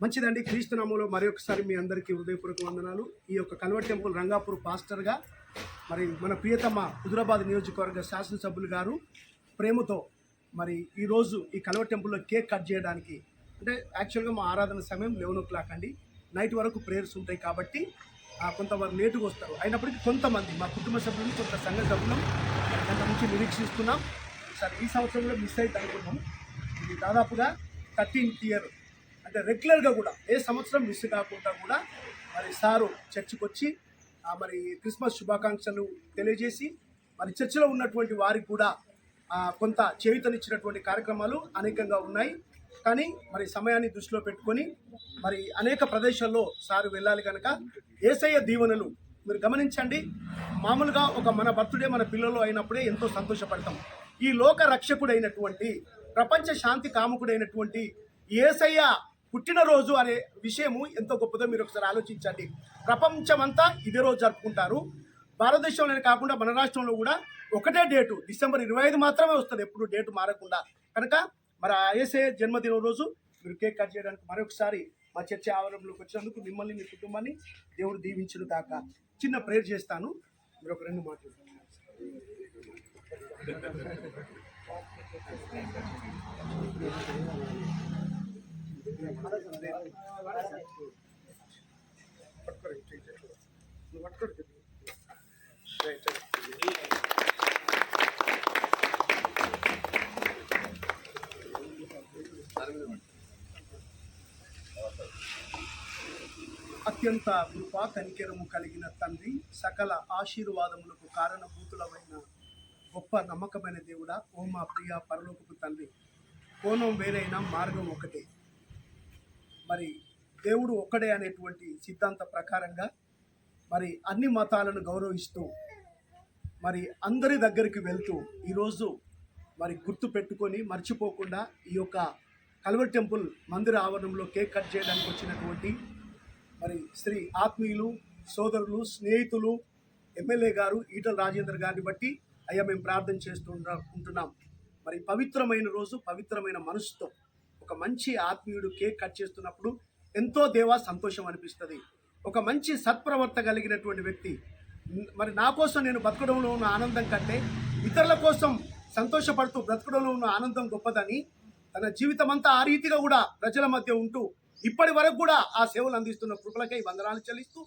మంచిదండి. క్రీస్తునామంలో మరి ఒకసారి మీ అందరికీ హృదయపూర్వక వందనాలు. ఈ యొక్క కల్వర్ టెంపుల్ రంగాపూర్ పాస్టర్గా మరి మన ప్రియతమ హుజురాబాద్ నియోజకవర్గ శాసనసభ్యులు గారు ప్రేమతో మరి ఈరోజు ఈ కలవ టెంపుల్లో కేక్ కట్ చేయడానికి అంటే యాక్చువల్గా మా ఆరాధన సమయం లెవెన్ ఓ క్లాక్ అండి. నైట్ వరకు ప్రేయర్స్ ఉంటాయి కాబట్టి కొంతవరకు లేటుగా వస్తారు. అయినప్పటికీ కొంతమంది మా కుటుంబ సభ్యులు కొంత సంఘ సభ్యులు కొంత నుంచి నిరీక్షిస్తున్నాం. సరే ఈ సంవత్సరంలో మిస్ అయితే అనుకున్నాం. ఇది దాదాపుగా థర్టీన్త్ ఇయర్. అంటే రెగ్యులర్గా కూడా ఏ సంవత్సరం మిస్ కాకుండా కూడా మరి సారు చర్చికి వచ్చి మరి క్రిస్మస్ శుభాకాంక్షలు తెలియజేసి మరి చర్చిలో ఉన్నటువంటి వారికి కూడా కొంత చేయుతనిచ్చినటువంటి కార్యక్రమాలు అనేకంగా ఉన్నాయి. కానీ మరి సమయాన్ని దృష్టిలో పెట్టుకొని మరి అనేక ప్రదేశాల్లో సారు వెళ్ళాలి కనుక ఏసయ్య దీవెనలు మీరు గమనించండి. మామూలుగా ఒక మన భక్తుడే మన పిల్లలు అయినప్పుడే ఎంతో సంతోషపడతాం. ఈ లోక రక్షకుడైనటువంటి ప్రపంచ శాంతి కాముకుడైనటువంటి ఏసయ్య పుట్టినరోజు అనే విషయము ఎంతో గొప్పదో మీరు ఒకసారి ఆలోచించండి. ప్రపంచమంతా ఇదే రోజు జరుపుకుంటారు. భారతదేశంలోనే కాకుండా మన రాష్ట్రంలో కూడా ఒకటే డేటు డిసెంబర్ ఇరవై ఐదు మాత్రమే వస్తుంది ఎప్పుడు డేటు మారకుండా. కనుక మరి ఐఎస్ఏ జన్మదినం రోజు మీరు కేక్ కట్ చేయడానికి మరొకసారి మా చర్చ ఆవరణలోకి వచ్చినందుకు మిమ్మల్ని మీ కుటుంబాన్ని దేవుడు దీవించును కాక చిన్న ప్రేయర్ చేస్తాను. మీరు ఒక రెండు మాటలు పట్టుకోరు అత్యంత కృపా కనికెరము కలిగిన తండ్రి సకల ఆశీర్వాదములకు కారణభూతులమైన గొప్ప నమ్మకమైన దేవుడా ఓ మా ప్రియ పరలోకపు తండ్రి. కోణం వేరైనా మార్గం ఒకటే. మరి దేవుడు ఒక్కడే అనేటువంటి సిద్ధాంత ప్రకారంగా మరి అన్ని మతాలను గౌరవిస్తూ మరి అందరి దగ్గరికి వెళ్తూ ఈరోజు మరి గుర్తు పెట్టుకొని మర్చిపోకుండా ఈ యొక్క కల్వర్ టెంపుల్ మందిర ఆవరణంలో కేక్ కట్ చేయడానికి వచ్చినటువంటి మరి శ్రీ ఆత్మీయులు సోదరులు స్నేహితులు ఎమ్మెల్యే గారు ఈటల రాజేందర్ గారిని బట్టి అయ్యా మేము ప్రార్థన చేస్తూ ఉంటున్నాం. మరి పవిత్రమైన రోజు పవిత్రమైన మనసుతో ఒక మంచి ఆత్మీయుడు కేక్ కట్ చేస్తున్నప్పుడు ఎంతో దేవా సంతోషం అనిపిస్తుంది. ఒక మంచి సత్ప్రవర్త కలిగినటువంటి వ్యక్తి. మరి నా కోసం నేను బతకడంలో ఉన్న ఆనందం కంటే ఇతరుల కోసం సంతోషపడుతూ బ్రతకడంలో ఉన్న ఆనందం గొప్పదని తన జీవితం అంతా ఆ రీతిగా కూడా ప్రజల మధ్య ఉంటూ ఇప్పటి వరకు కూడా ఆ సేవలు అందిస్తున్న కృపలకై వందనాలు చెల్లిస్తూ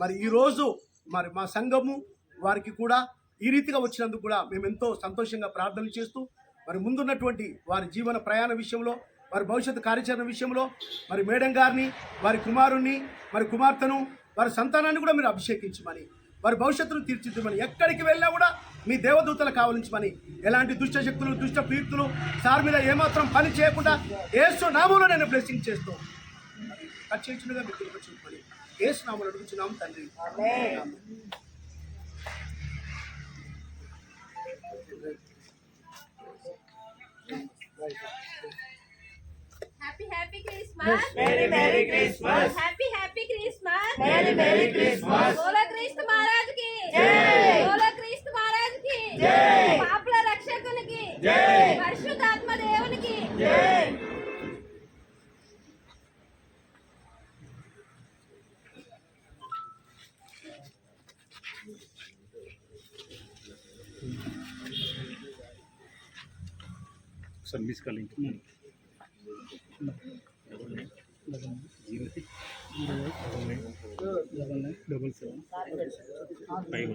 మరి ఈరోజు మరి మా సంఘము వారికి కూడా ఈ రీతిగా వచ్చినందుకు కూడా మేము ఎంతో సంతోషంగా ప్రార్థనలు చేస్తూ మరి ముందున్నటువంటి వారి జీవన ప్రయాణ విషయంలో వారి భవిష్యత్తు కార్యాచరణ విషయంలో మరి మేడం గారిని వారి కుమారుణ్ణి మరి కుమార్తెను వారి సంతానాన్ని కూడా మీరు అభిషేకించమని వారి భవిష్యత్తును తీర్చిదిద్దమని ఎక్కడికి వెళ్ళినా కూడా మీ దేవదూతలు కావలించమని ఎలాంటి దుష్ట శక్తులు దుష్ట పీర్తులు సార్ మీద ఏమాత్రం పని చేయకుండా ఏసు నామంలో నేను బ్లెస్సింగ్ చేస్తూ ఖర్చించుగా మీకు చూపని ఏసు నామలు అడుగుతున్నాం తండ్రి ఆమేన్. Happy Happy Christmas. Merry Merry Christmas. Happy Happy Christmas. Merry Merry Christmas. बोलो क्रिस्त महाराज की जय. बोलो क्रिस्त महाराज की जय. పాపుల రక్షకునికి జై. పరిశుద్ధాత్మ దేవునికి జై सर्विस का लिंक डबल सेवन फाइव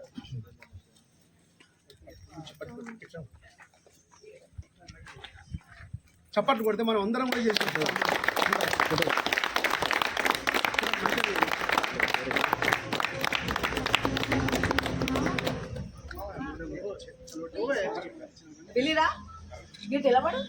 చప్పట్లు కొడితే మనం అందరం కూడా చేసుకుంటాం వెళ్ళిరా. గిట్ నిలబడు